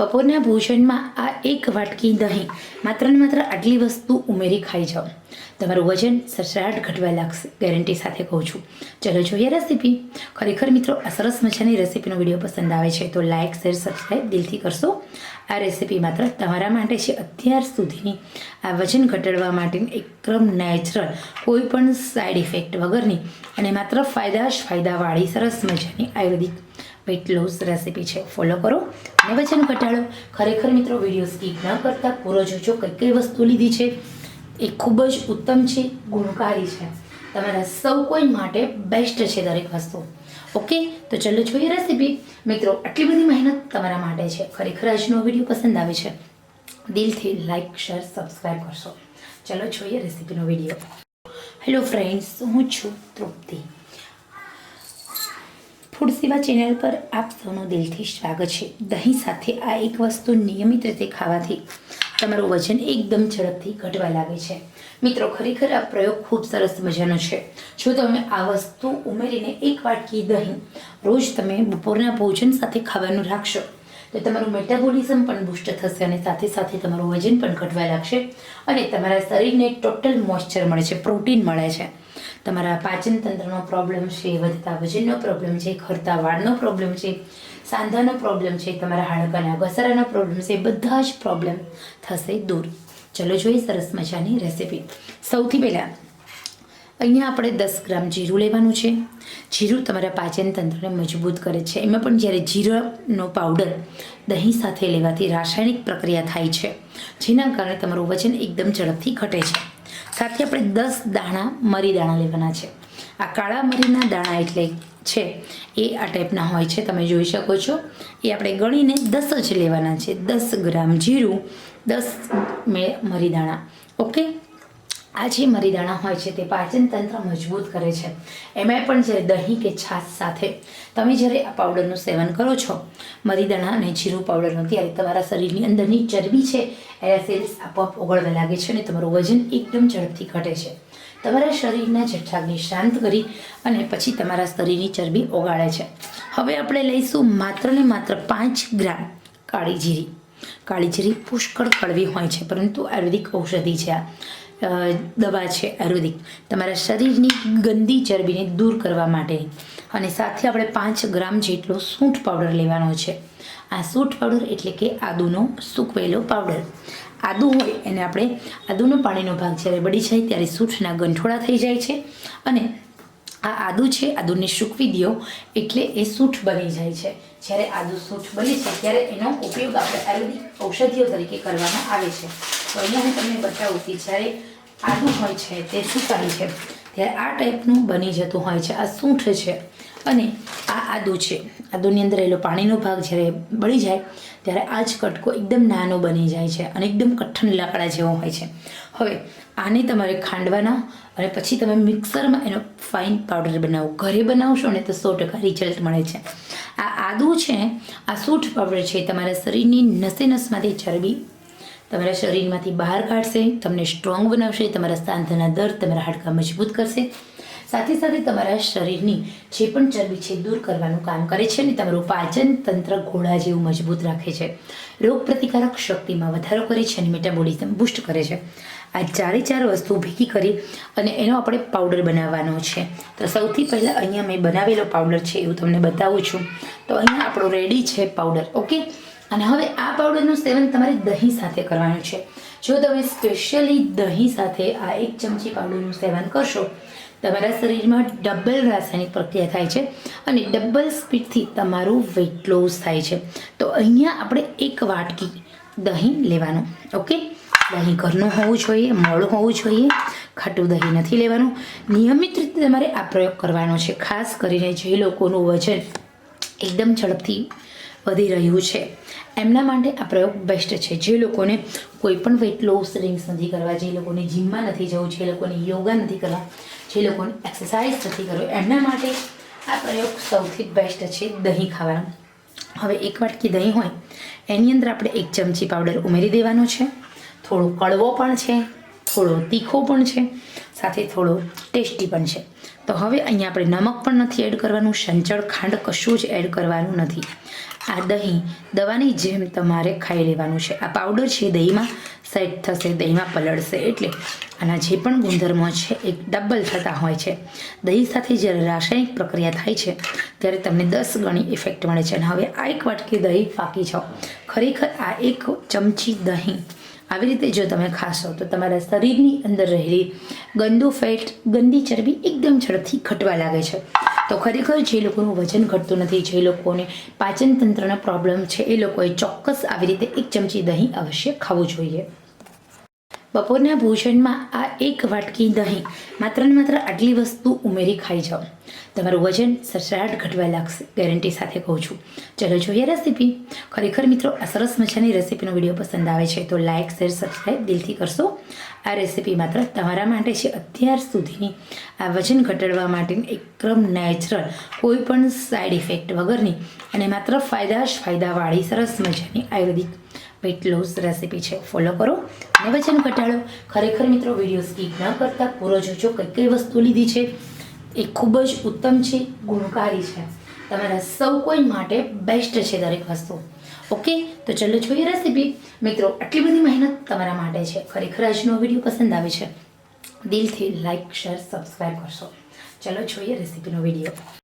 બપોરના ભોજનમાં આ એક વાટકી દહીં માત્ર ને માત્ર આટલી વસ્તુ ઉમેરી ખાઈ જાઓ. તમારું વજન સરસરાટ ઘટવા લાગશે ગેરંટી સાથે કહું છું. ચલો જોઈએ રેસીપી ખરેખર મિત્રો, આ સરસ મજાની રેસીપીનો વીડિયો પસંદ આવે છે, તો લાઇક શેર સબસ્ક્રાઈબ દિલથી કરશો. આ રેસીપી માત્ર તમારા માટે છે, અત્યાર સુધીની. આ વજન ઘટાડવા માટેની એકદમ નેચરલ કોઈ પણ સાઈડ ઇફેક્ટ વગરની અને માત્ર ફાયદા જ ફાયદાવાળી સરસ મજાની આયુર્વેદિક વેઇટ લોસ રેસીપી છે. ફોલો કરો અને વજન ઘટાડો. ખરેખર મિત્રો વીડિયો સ્કીપ ન કરતા પૂરો જોજો કઈ કઈ વસ્તુ લીધી છે. એ ખૂબ જ ઉત્તમ છે, ગુણકારી છે. તમારા સૌ કોઈ માટે બેસ્ટ છે દરેક વસ્તુ. ઓકે તો ચલો જોઈએ રેસીપી. મિત્રો, આટલી બધી મહેનત તમારા માટે છે. ખરેખર આજનો વીડિયો પસંદ આવે છે. દિલથી લાઇક શેર સબસ્ક્રાઈબ કરશો. ચલો જોઈએ રેસીપીનો વીડિયો હેલો ફ્રેન્ડ્સ હું છું તૃપ્તિ. ફૂડ સેવા ચેનલ પર આપ સૌનું દિલથી સ્વાગત છે. દહીં સાથે આ એક વસ્તુ નિયમિત રીતે ખાવાથી તમારું વજન એકદમ ઝડપથી ઘટવા લાગે છે. મિત્રો, ખરેખર આ પ્રયોગ ખૂબ સરસ મજાનો છે. જો તમે આ વસ્તુ ઉમેરીને એક વાટકી દહીં રોજ તમે બપોરના ભોજન સાથે ખાવાનું રાખશો, તો તમારું મેટાબોલિઝમ પણ બુસ્ટ થશે અને સાથે સાથે તમારું વજન પણ ઘટવા લાગશે અને તમારા શરીરને ટોટલ મોઇશ્ચર મળે છે પ્રોટીન મળે છે. તમારા પાચન તંત્રનો પ્રોબ્લેમ છે, વધતા વજનનો પ્રોબ્લેમ છે, ખરતા વાળનો પ્રોબ્લેમ છે, સાંધાનો પ્રોબ્લેમ છે, તમારા હાડકાના ઘસારાનો પ્રોબ્લેમ છે, બધા જ પ્રોબ્લેમ થશે દૂર. ચલો જોઈએ સરસ મજાની રેસીપી સૌથી પહેલાં અહીંયા આપણે દસ ગ્રામ જીરું લેવાનું છે. જીરું તમારા પાચન તંત્રને મજબૂત કરે છે. એમાં પણ જ્યારે જીરાનો પાવડર દહીં સાથે લેવાથી રાસાયણિક પ્રક્રિયા થાય છે, જેના કારણે તમારું વજન એકદમ ઝડપથી ઘટે છે. સાથે આપણે દસ દાણા મરી દાણા લેવાના છે. આ કાળા મરીના દાણા એટલે છે, એ આ ટાઈપના હોય છે, તમે જોઈ શકો છો. એ આપણે ગણીને દસ જ લેવાના છે, દસ ગ્રામ જીરું, દસ મરી દાણા. ઓકે આ જે મરીદાણા હોય છે તે પાચન તંત્ર મજબૂત કરે છે. એમાંય પણ જ્યારે દહીં કે છાશ સાથે તમે જ્યારે આ પાવડરનું સેવન કરો છો, મરીદાણા અને જીરું પાવડરનું ત્યારે તમારા શરીરની અંદરની ચરબી છે, એના સેલ્સ આપોઆપ ઓગળવા લાગે છે અને તમારું વજન એકદમ ઝડપથી ઘટે છે. તમારા શરીરના જઠ્ઠાગને શાંત કરી અને પછી તમારા શરીરની ચરબી ઓગાળે છે. હવે આપણે લઈશું માત્ર ને માત્ર પાંચ ગ્રામ કાળી જીરી. કાળી જીરી પુષ્કળ કડવી હોય છે, પરંતુ આયુર્વેદિક ઔષધિ છે આ. દવા છે આયુર્વેદિક. તમારા શરીરની ગંદી ચરબીને દૂર કરવા માટે. અને સાથે આપણે પાંચ ગ્રામ જેટલો સૂંઠ પાવડર લેવાનો છે. આ સૂંઠ પાવડર એટલે કે આદુનો સૂકવેલો પાવડર. આદુ હોય એને આપણે આદુનો પાણીનો ભાગ જ્યારે બળી જાય ત્યારે સૂંઠના ગંઠોળા થઈ જાય છે. અને આ આદુ છે, આદુને સૂકવી દો એટલે એ સૂંઠ બની જાય છે. જ્યારે આદુ સૂંઠ બની છે, ત્યારે એનો ઉપયોગ આપણે આયુર્વેદિક ઔષધિઓ તરીકે કરવામાં આવે છે. તો હું તમને બતાવું કે જ્યારે આદુ હોય છે, તે સુકાય છે, ત્યારે આ ટાઈપનું બની જતું હોય છે, આ સૂંઠ છે અને આ આદુ છે. આદુની અંદર એલો પાણીનો ભાગ જ્યારે બળી જાય, ત્યારે આ જ કટકો એકદમ નાનો બની જાય છે અને એકદમ કઠણ લાકડા જેવો હોય છે. હવે આને તમારે ખાંડવાના અને પછી તમે મિક્સરમાં એનો ફાઇન પાવડર બનાવો. ઘરે બનાવશો ને તો સો ટકા રિઝલ્ટ મળે છે. આ આદુ છે, આ સૂંઠ પાવડર છે, તમારા શરીરની નસે નસમાંથી ચરબી તમારા શરીરમાંથી બહાર કાઢશે, તમને સ્ટ્રોંગ બનાવશે, તમારા સાંધાના દર્દ તમારા હાડકાં મજબૂત કરશે. સાથે સાથે તમારા શરીરની જે પણ ચરબી છે દૂર કરવાનું કામ કરે છે અને તમારું પાચન તંત્ર ઘોડા જેવું મજબૂત રાખે છે. રોગ પ્રતિકારક શક્તિમાં વધારો કરે છે અને મેટાબોલિઝમ બુસ્ટ કરે છે. આ ચારે ચાર વસ્તુ ભેગી કરી અને એનો આપણે પાવડર બનાવવાનો છે. તો સૌથી પહેલાં અહીંયા મેં બનાવેલો પાવડર છે એવું તમને બતાવું છું. તો અહીંયા આપણો રેડી છે પાવડર ઓકે અને હવે આ પાવડરનું સેવન તમારે દહીં સાથે કરવાનું છે. જો તમે સ્પેશિયલી દહીં સાથે આ એક ચમચી પાવડરનું સેવન કરશો, તમારા શરીરમાં ડબલ રાસાયણિક પ્રક્રિયા થાય છે અને ડબલ સ્પીડથી તમારું વેઇટ લોસ થાય છે. તો અહીંયા આપણે એક વાટકી દહીં લેવાનું, ઓકે? દહીં ઘરનું હોવું જોઈએ મોડું હોવું જોઈએ, ખાટું દહીં નથી લેવાનું. નિયમિત રીતે તમારે આ પ્રયોગ કરવાનો છે. ખાસ કરીને જે લોકોનું વજન એકદમ ઝડપથી વધી રહ્યું છે. એમના માટે આ પ્રયોગ બેસ્ટ છે. જે લોકોને કોઈ પણ વેઇટ લોસ ડ્રિંક્સ નથી કરવા, જે લોકોને જીમમાં નથી જવું, જે લોકોને યોગા નથી કરવા, જે લોકોને એક્સરસાઇઝ નથી કરવો, એમના માટે આ પ્રયોગ સૌથી બેસ્ટ છે દહીં ખાવાનું. હવે એક વાટકી દહીં હોય, એની અંદર આપણે એક ચમચી પાવડર ઉમેરી દેવાનો છે. થોડો કડવો પણ છે, થોડો તીખો પણ છે. સાથે થોડો ટેસ્ટી પણ છે તો હવે અહીંયા આપણે નમક પણ નથી એડ કરવાનું, સંચળ ખાંડ કશું જ એડ કરવાનું નથી. આ દહીં દવાની જેમ તમારે ખાઈ લેવાનું છે. આ પાવડર છે દહીંમાં, સેટ થશે, દહીંમાં પલળશે એટલે આના જે પણ ગુણધર્મો છે એ ડબલ થતા હોય છે. દહીં સાથે જ્યારે રાસાયણિક પ્રક્રિયા થાય છે, ત્યારે તમને દસ ગણી ઇફેક્ટ મળે છે. અને હવે આ એક વાટકી દહીં ફાંકી જાઓ. ખરેખર આ એક ચમચી દહીં આવી રીતે જો તમે ખાશો તો તમારા શરીરની અંદર રહેલી ગંદુ ફેટ, ગંદી ચરબી એકદમ ઝડપથી ઘટવા લાગે છે. તો ખરેખર જે લોકોનું વજન ઘટતું નથી, જે લોકોને પાચન તંત્રનો પ્રોબ્લેમ છે, એ લોકોએ ચોક્કસ આવી રીતે એક ચમચી દહીં અવશ્ય ખાવું જોઈએ. બપોરના ભોજનમાં આ એક વાટકી દહીં માત્ર ને માત્ર આટલી વસ્તુ ઉમેરી ખાઈ જાઓ. તમારું વજન સરસરાટ ઘટવા લાગશે, ગેરંટી સાથે કહું છું. ચલો જોઈએ રેસીપી. ખરેખર મિત્રો, આ સરસ મજાની રેસીપીનો વીડિયો પસંદ આવે છે તો લાઇક શેર સબસ્ક્રાઈબ દિલથી કરશો. આ રેસીપી માત્ર તમારા માટે છે. અત્યાર સુધીની આ વજન ઘટાડવા માટેની એકદમ નેચરલ કોઈ પણ સાઈડ ઇફેક્ટ વગરની અને માત્ર ફાયદા જ ફાયદાવાળી સરસ મજાની આયુર્વેદિક લોસ રેસીપી છે. ફોલો કરો. અને વજન ઘટાડો. ખરેખર મિત્રો વીડિયો સ્કીપ ન કરતા પૂરો જોજો. કઈ કઈ વસ્તુ લીધી છે એ ખૂબ જ ઉત્તમ છે, ગુણકારી છે. તમારા સૌ કોઈ માટે બેસ્ટ છે દરેક વસ્તુ. ઓકે તો ચલો જોઈએ રેસીપી મિત્રો, આટલી બધી મહેનત તમારા માટે છે. ખરેખર આજનો વીડિયો પસંદ આવે છે. દિલથી લાઈક શેર સબસ્ક્રાઈબ કરશો. ચલો જોઈએ રેસીપીનો વીડિયો